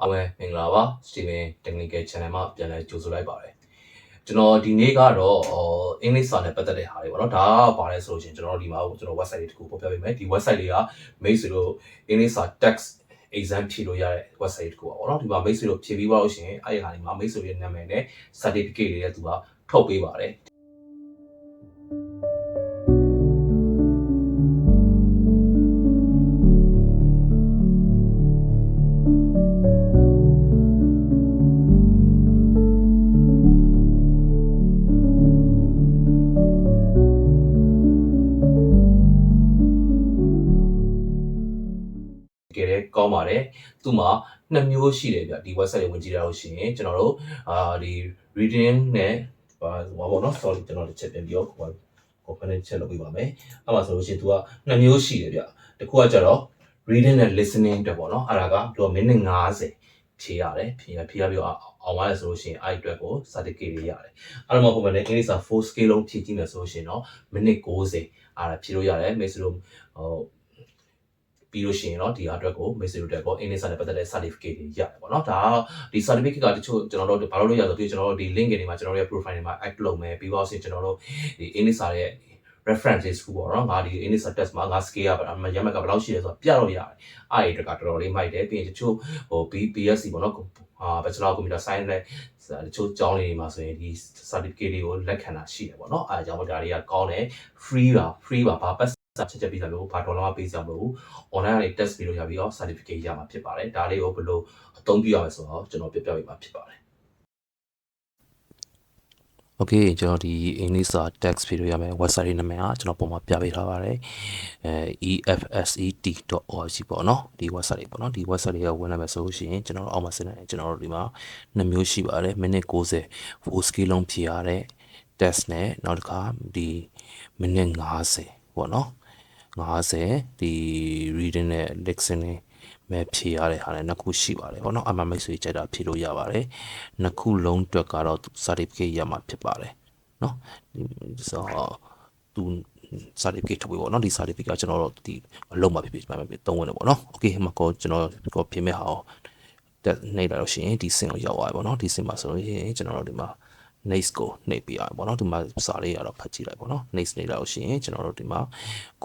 အားလုံးမင်္ဂလာပါ Steven Technical Channel မှာပြန်လည်ကြိုဆိုလိုက်ပါတယ်ကျွန်တော်ဒီနေ့ကတော့အင်္ဂလိပ်စာနဲ့ပတ်သက်တဲ့ဟာတွေပေါ့နော်ဒါကဘာလဲဆိုလို့ရှိရင်ကျွန်တော်တို့ဒီမှာကျွန်တော် website လေးတစ်ခုပေါ်ပြပေးမယ်ဒီ website လေးက mail ဆိုလို့အင်္ဂလိပ်စာ text exam ဖြေလို့ရတဲ့ website တစ်ခုပါပေါ့နော်ဒီမှာ mail ဆိုလို့ဖြေပြီးပါလို့ရှိရင်အဲ့ဒီဟာဒီမှာ mail ဆိုရဲ့နာမည်နဲ့ certificate တွေလည်းသူကထုတ်ပေးပါတယ် တကယ်လည်းကောင်းပါတယ်သူမှာနှစ်မျိုးရှိတယ်ဗျဒီ website ကိုဝင်ကြည့်ရလို့ရှိရင်ကျွန်တော်တို့အာဒီ reading နဲ့ဘာဟောပေါ့နော် sorry ကျွန်တော်တစ်ချက်ပြန်ပြောဟိုဟိုဖက်နဲ့ချက်လုပ်ပြပါမယ်အဲ့မှာဆိုလို့ရှိရင်သူကနှစ်မျိုးရှိတယ်ဗျတစ်ခုကကျတော့ reading နဲ့ listening အတွက်ပေါ့နော်အဲ့ဒါကသူကမိနစ်90ဖြေရတယ်ဖြေရဖြေရပြီးတော့အောင်သွားတယ်ဆိုလို့ရှိရင်အဲ့အတွက်ကို certificate တွေရတယ်အဲ့တော့မှပုံမှန်နဲ့ English စာ full scale လုံးဖြည့်ကြည့်မယ်ဆိုလို့ရှိရင်တော့မိနစ်90အဲ့ဒါဖြေလို့ရတယ်မိတ်ဆွေတို့ဟို ပြီးလို့ရှိရင်တော့ဒီအတွက်ကို message တွေပေါ့ English နဲ့ပတ်သက်တဲ့ certificate တွေရတယ်ပေါ့နော်ဒါကဒီ certificate ကတချို့ကျွန်တော်တို့ဘာလို့လို့ရဆိုပြီးကျွန်တော်တို့ဒီ link တွေမှာကျွန်တော်တို့ရဲ့ profile တွေမှာ add လုပ်မယ်ပြီးတော့ဆိုရင်ကျွန်တော်တို့ဒီ English စာရဲ့ references ခုပေါ့နော်ငါဒီ English test မှာငါ scale ရပါတော့ရမှတ်ကဘယ်လောက်ရှိလဲဆိုတော့ပြတော့ရတယ်အဲ့ဒီအတွက်ကတော်တော်လေးမိုက်တယ်ပြီးရင်တချို့ဟို BSc ပေါ့နော်အာ Bachelor of Computer Science နဲ့တချို့ကျောင်းလေးတွေမှာဆိုရင်ဒီ certificate တွေကိုလက်ခံတာရှိတယ်ပေါ့နော်အဲအကြောင်းဒါတွေကကောင်းတယ် free ပါ free ပါဘာပတ် စာချက်ချက်ပြီးသားလို့ဘာဒေါ်လာမှပေးစရာမလိုဘူး online ကနေ test ပြီးလို့ရပြီးတော့ certificate ရမှာဖြစ်ပါတယ်ဒါလေးကိုဘယ်လိုအသုံးပြုရမလဲဆိုတော့ကျွန်တော်ပြပြပေးမှာဖြစ်ပါတယ် Okay ကျွန်တော်ဒီအင်္ဂလိပ်စာ text ဖြေလို့ရမယ် website နာမည်ကကျွန်တော်ပုံမှာပြပေးထားပါတယ်အဲ efset.org ပေါ့နော်ဒီ website လေးပေါ့နော်ဒီ website လေးကဝင်လာမယ်ဆိုလို့ရှိရင်ကျွန်တော်တို့အောက်မှာစဉ်းစားနေကျွန်တော်တို့ဒီမှာနှစ်မျိုးရှိပါတယ်မိနစ်60 full scale လုံးဖြေရတဲ့ test နဲ့နောက်တစ်ခါဒီမိနစ်90ပေါ့နော် 90ဒီ reading နဲ့ listening မဲ့ဖြေရတဲ့ဟာလည်းနှစ်ခုရှိပါတယ်ပေါ့နော်အမှမိတ်ဆွေကြိုက်တာဖြေလို့ရပါတယ်နှစ်ခုလုံးအတွက်ကတော့ certificate ရမှာဖြစ်ပါတယ်နော်ဒီဆိုသူ certificate ထုတ်ပေးပေါ့နော်ဒီ certificate ကကျွန်တော်တို့ဒီအလုံးမှာဖြစ်ဖြစ်မှဖြစ်သုံးဝင်တယ်ပေါ့နော် okay ဟိုမှာကိုကျွန်တော်ကိုပြင်မဲ့ဟာကိုတက်နေလာလို့ရှိရင်ဒီစင်ကိုရောက်သွားပြီပေါ့နော်ဒီစင်မှာဆိုရင်ကျွန်တော်တို့ဒီမှာ next ကိုနှိပ်ပြရအောင်ပေါ့နော်ဒီမှာစာလေးရတော့ဖတ်ကြည့်လိုက်ပေါ့နော် next နေလာလို့ရှိရင်ကျွန်တော်တို့ဒီမှာ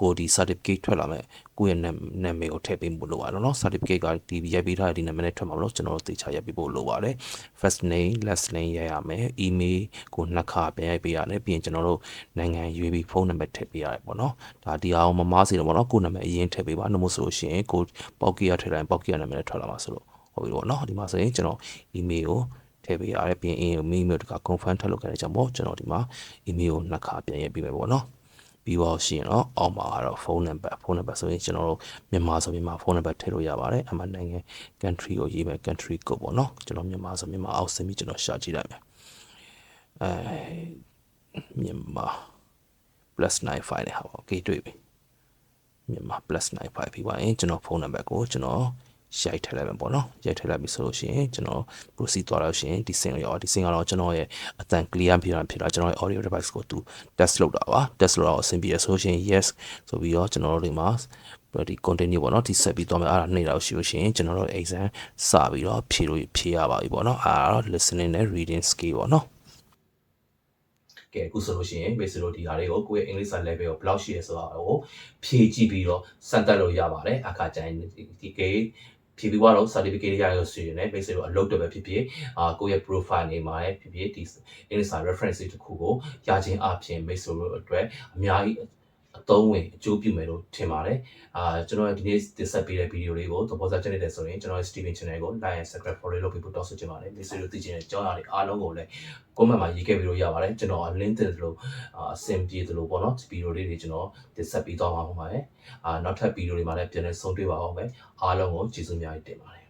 ကိုဒီ certificate ထွက်လာမဲ့ကိုယ့်ရဲ့နာမည်ကိုထည့်ပေးဖို့လိုပါတယ်နော် certificate ကဒီရိုက်ပေးထားတဲ့ဒီနာမည်နဲ့ထွက်မှာမလို့ကျွန်တော်တို့သေချာရိုက်ပေးဖို့လိုပါတယ် first name last name ရိုက်ရမယ် email ကိုနှစ်ခါပြန်ရိုက်ပေးရတယ်ပြီးရင်ကျွန်တော်တို့နိုင်ငံရွေးပြီးဖုန်းနံပါတ်ထည့်ပေးရတယ်ပေါ့နော်ဒါဒီအောင်မမားစီတော့ပေါ့နော်ကိုယ်နာမည်အရင်ထည့်ပေးပါနှမို့ဆိုလို့ရှိရင်ကိုပေါက်ကီယာထည့်လိုက်ပေါက်ကီယာနာမည်နဲ့ထွက်လာမှာဆိုလို့ဟုတ်ပြီပေါ့နော်ဒီမှာဆိုရင်ကျွန်တော် email ကို ထည့်ပေးရတယ်ပြီးရင် email တက confirm ထည့်လုပ်ခဲ့တဲ့ကြောင့်ပေါ့ကျွန်တော်ဒီမှာ email ကိုနှစ်ခါပြန်ရိုက်ပေးမယ်ပေါ့နော်ပြီးတော့ရှိရင်တော့အောက်မှာကတော့ဖုန်းနံပါတ်ဖုန်းနံပါတ်ဆိုရင်ကျွန်တော်တို့မြန်မာဆိုမြန်မာဖုန်းနံပါတ်ထည့်လို့ရပါတယ်အမှနိုင်ငံ country ကိုရေးမယ် country code ပေါ့နော်ကျွန်တော်မြန်မာဆိုမြန်မာအောက်ဆင်းပြီးကျွန်တော်ရှာကြည့်လိုက်မယ်အဲမြန်မာ +95 နဲ့ဟာပေါ့ okay တွေ့ပြီမြန်မာ +95 ပြီးပါရင်ကျွန်တော်ဖုန်းနံပါတ်ကိုကျွန်တော် ရိုက်ထည့်လိုက်မယ်ပေါ့နော်ရိုက်ထည့်လိုက်ပြီဆိုလို့ရှိရင်ကျွန်တော် proceed သွားလို့ရှိရင်ဒီစင်ကိုရောက်ဒီစင်ကတော့ကျွန်တော်ရဲ့အတန် clear ဖြစ်တာဖြစ်တာကျွန်တော်ရဲ့ audio device ကိုသူ test လုပ်တာပါ test လုပ်တော့အဆင်ပြေဆိုလို့ရှိရင် yes ဆိုပြီးတော့ကျွန်တော်တို့ဒီမှာဒီ continue ပေါ့နော်ဒီဆက်ပြီးသွားမယ်အဲ့ဒါနေ့တော့ရှိလို့ရှိရင်ကျွန်တော်တို့ exam စပြီးတော့ဖြေလို့ဖြေရပါပြီပေါ့နော်အဲ့ဒါတော့ listening နဲ့ reading skill ပေါ့နော်ကဲအခုဆိုလို့ရှိရင် basic လို့ဒီဟာလေးကိုကိုယ့်ရဲ့ English level ကိုဘယ်လောက်ရှိရဲဆိုတာကိုဖြည့်ကြည့်ပြီးတော့စမ်းသပ်လို့ရပါတယ်အခါကျရင်ဒီကေ ဖြည့်ပြီးတော့ certificate ရရလို့ဆိုရင်လည်း basic လို့အလုပ်တော့ပဲဖြစ်ဖြစ်အာကိုယ့်ရဲ့ profile နေမှာလည်းဖြစ်ဖြစ်ဒီ English reference တစ်ခုကိုရခြင်းအပြင် basic လို့အတွက်အများကြီး အသုံးဝင်အကျိုးပြုမယ်လို့ထင်ပါတယ်။အာကျွန်တော်ဒီနေ့တင်ဆက်ပေးတဲ့ဗီဒီယိုလေးကိုသဘောကျနေတယ်ဆိုရင်ကျွန်တော်ရဲ့ Steven Channel ကို like and subscribe follow လုပ်ပြီးတော့တောင်းဆိုချင်ပါတယ်။ဒီစီလိုသိချင်တဲ့ကြောင်းရာတွေအားလုံးကိုလည်း comment မှာရေးခဲ့ပြီးလို့ရပါတယ်။ကျွန်တော် link တင်သလိုအဆင်ပြေသလိုပေါ့နော်ဒီဗီဒီယိုလေးတွေကျွန်တော်တင်ဆက်ပြီးသွားမှာပါပါတယ်။အာနောက်ထပ်ဗီဒီယိုတွေမှာလည်းပြန်လည်ဆုံတွေ့ပါအောင်မယ်။အားလုံးကိုကျေးဇူးများတင်ပါတယ်